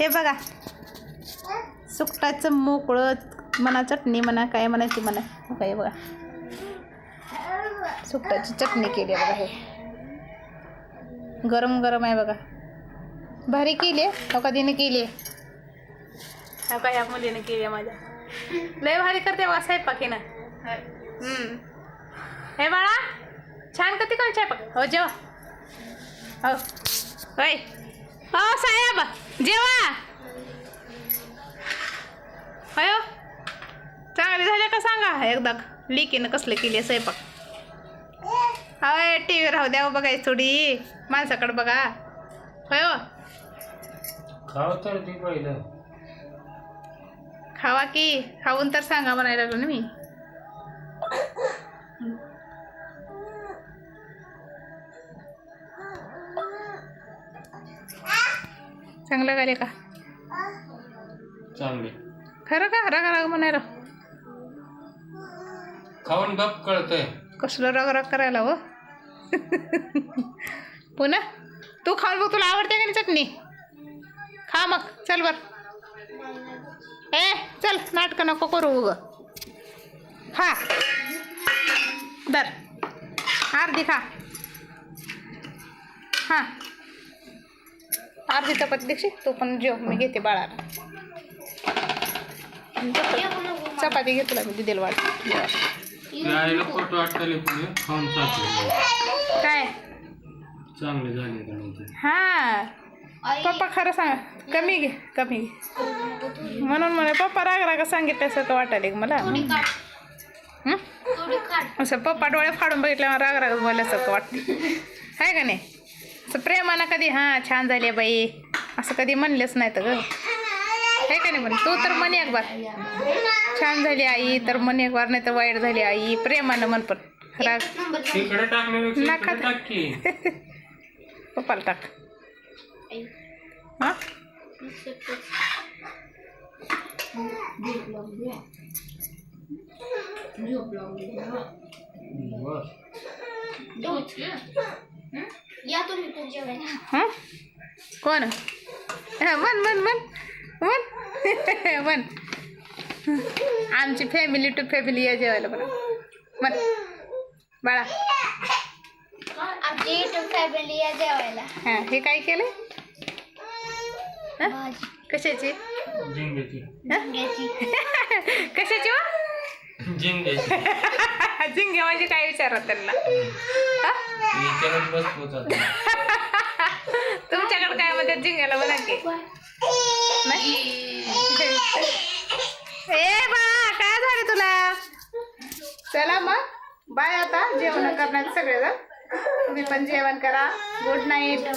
हे बघा. सुकटाचं मोकळं म्हणा चटणी म्हणा काय म्हणायची म्हणा. हो हे बघा. सुकटाची चटणी केली आहे बघा हे. गरम गरम आहे बघा. भारी केली आहे हो केली आहे. हो का ह्या मुलीने केली आहे माझ्या. लय भारी करते बघा स्वयंपाकीनं हम्म. हे बाळा छान करते कोण स्वयंपाक? हो जेवा. हो. होय हो साहेब जेवा. सांगा एकदा लिकीनं कसलं केली स्वयंपाक? होय टी व्ही राहू द्या हो बघायची थोडी माणसाकडे बघा. होय हो. खाव तर की खाऊन तर सांगा म्हणायला लागलो ना मी. चांगलं गाले का? चांगली. खरं का? रग रग म्हणायला? खाऊन गप कळतंय. कसलं रगरग करायला हो? पुन्हा? तू खाऊन बघ तुला आवडते का नाही चटणी? खा मग चल बर. ए चल नाटकं नको करू उग. खा. दर. अर्धी खा. हां. अर्धी चपाती दीक्षित तू पण जेव मी घेते बाळाला. चपाती घे तुला मी दिदेल वाट आईला फोटो वाटतले पुढे. खाऊन चालते काय? चांगले झाले का हा. पप्पा खरं सांग. कमी घे कमी घे. म्हणून म्हणे पप्पा राग राग सांगितल्यासारखं वाटायला मला. हं? असं पप्पा डोळे फाडून बघितल्यावर राग राग बोलल्यासारखं वाटतं. आहे का नाही? असं प्रेमानं कधी हां छान झाली बाई. असं कधी म्हणलेच नाही तर ग. आहे का नाही म्हणे? तू तर म्हणे एक बार छान झाली आई तर म्हणे एक बार नाही तर वाईट झाली आई. प्रेमानं म्हण पण. राग. नका. पप्पाला टाक. हां? हं? कोण? हा, म्हण म्हण. म्हण. आमची फॅमिली टू फॅमिली या जेवायला बरं म्हण. बाळा. आमची युट्यूब फॅमिली या जेवायला. हां हे काय केलं? हं? कशाची? कशाची वा झिंग्याची झिंगे म्हणजे काय विचारत त्यांना? हं? तुमच्याकडे काय म्हणतात झिंग्याला बघा की. नाही? आता. जेवण करण्यात सगळेजण. तुम्ही पण जेवण करा. Good night